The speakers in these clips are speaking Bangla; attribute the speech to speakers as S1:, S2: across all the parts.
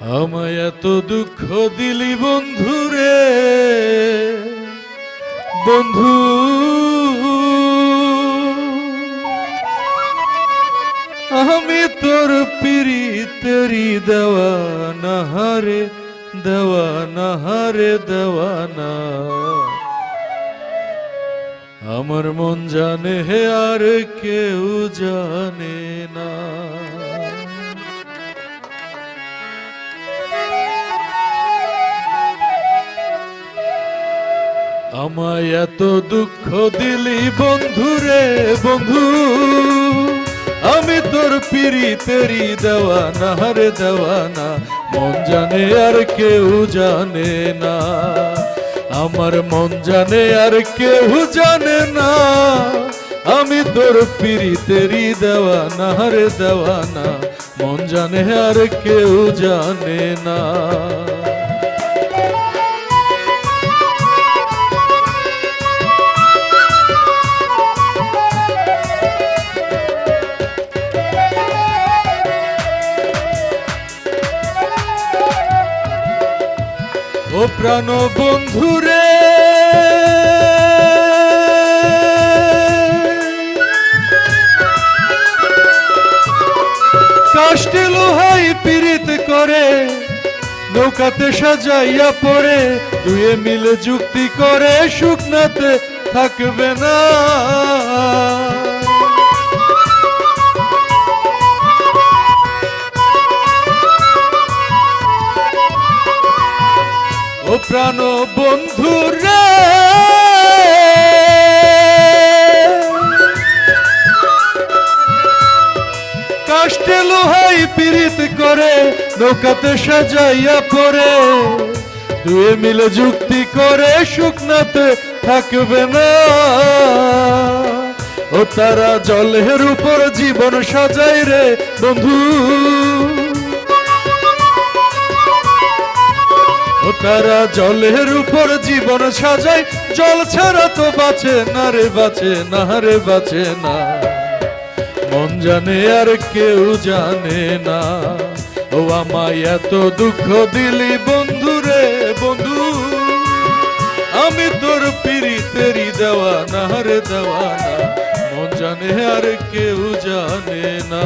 S1: আমায় এত দুঃখ দিলি বন্ধু রে বন্ধু। আমি তোর পিরি তেরি দেওয়া নাহারে দেওয়া নাহারে দেওয়া না। আমার মন জানে হে আর কেউ জানে না। আমায় এত দুঃখ দিলি বন্ধু রে বন্ধু। আমি তোর পিরি তেরি দেওয়া না রে দেওয়া না মন জানে আর কেউ জানে না। আমার মন জানে আর কেউ জানে না। আমি তোর পিরি তেরি দেওয়া না রে দেওয়া না মন জানে আর কেউ জানে না। প্রাণ বন্ধুরে কাষ্টে লোহাই পীড়িত করে, নৌকাতে সাজাইয়া পড়ে, দুয়ে মিলে যুক্তি করে শুকনাতে থাকবে না। প্রাণ বন্ধু রে। কাষ্টে লোহাই পীড়িত করে, নৌকাতে সাজাইয়া পড়ে। দুয়ে মিলে যুক্তি করে শুকনাতে থাকবে না। ও তারা জলের উপর জীবন সাজাই রে বন্ধু। তারা জলের উপর জীবন সাজায়। জল ছাড়া তো বাঁচে না রে, বাঁচে না রে, বাঁচে না। মন জানে আর কেউ জানে না। ও আমায় এত দুঃখ দিলি, বন্ধু রে, বন্ধু। আমি তোর পিড়ি তেরি দেওয়া না রে, দেওয়া না। মন জানে আর কেউ জানে না।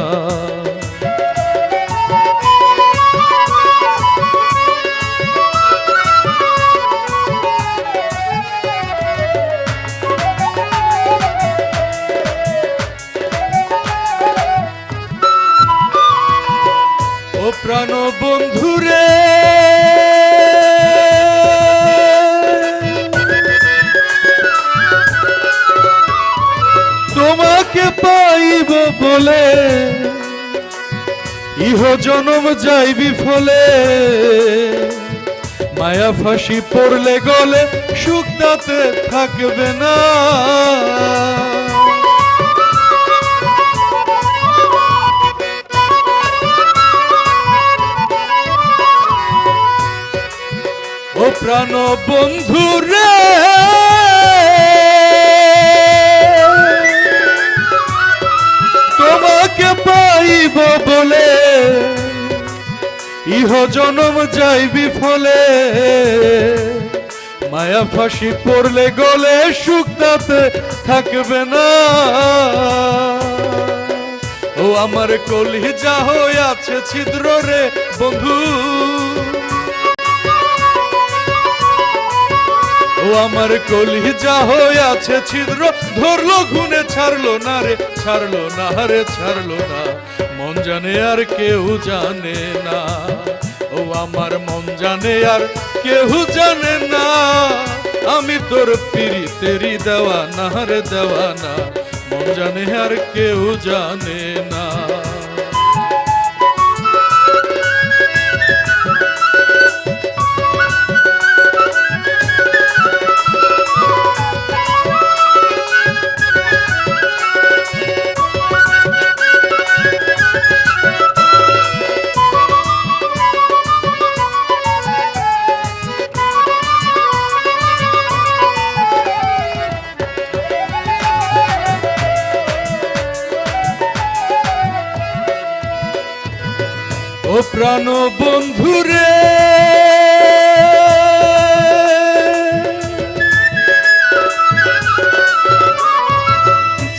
S1: প্রাণ বন্ধুরে তোমাকে পাইব বলে, ইহ জনম যাইবি ফলে। মায়া ফাঁসি পড়লে গলে সুখ তাতে থাকবে না। প্রাণ বন্ধু রে। তোমাকে পাইব বলে, ইহ জনম যাইবি ফলে। মায়া ফাঁসি পড়লে গলে সুখ থাকবে না। ও আমার কলি যা হয়ে আছে ছিদ্র রে বন্ধু। আমার কলি যা হয়ে আছে ছিদ্র, ধরলো ঘুনে ছাড়লো না রে, ছাড়লো না রে, ছাড়লো না। মন জানে আর কেউ জানে না। ও আমার মন জানে আর কেউ জানে না। আমি তোর পিরি তেরি দেওয়া না রে দেওয়া না মন জানে আর কেউ জানে না। প্রাণ বন্ধুরে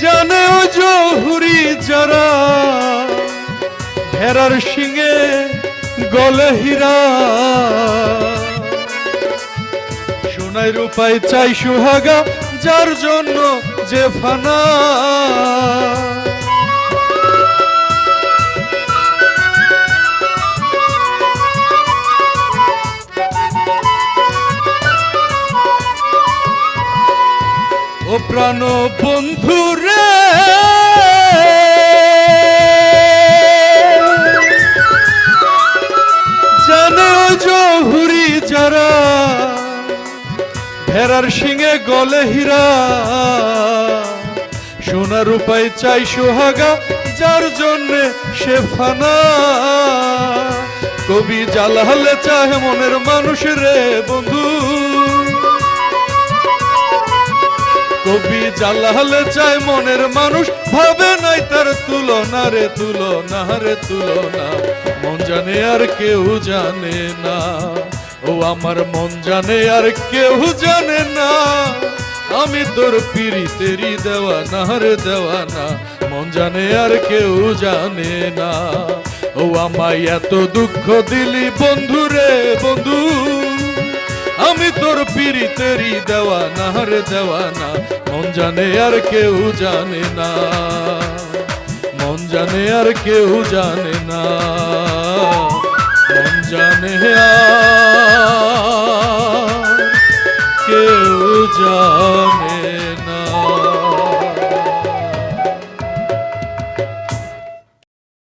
S1: জানে ও জহুরি যারা ভেড়ার শিঙে গলে হীরা। সোনাই রূপাই চাই সুহাগা, যার জন্য যে ফানা। ও প্রাণ বন্ধু জানে ও জহুরি যারা, ভেড়ার শিঙে গলে হীরা। সোনা রূপাই চাই সোহাগা, যার জন্যে সে ফানা। কবি জালালে চাহে মনের মানুষ রে বন্ধু। জালালে চায় মনের মানুষ, ভাবে নাই তার তুলনা রে তুলনা রে, তুলনা। মন জানে আর কেউ জানে না। ও আমার মন জানে আর কেউ জানে না। আমি তোর পিরিতেরি দেওয়া না রে, দেওয়া না। মন জানে আর কেউ জানে না। ও আমায় এত দুঃখ দিলি বন্ধু তোর পিরিতেরি দেওয়া না রে দেওয়া না মন জানে আর কেউ জানে না। মন জানে আর কেউ জানে না। মন জানে আর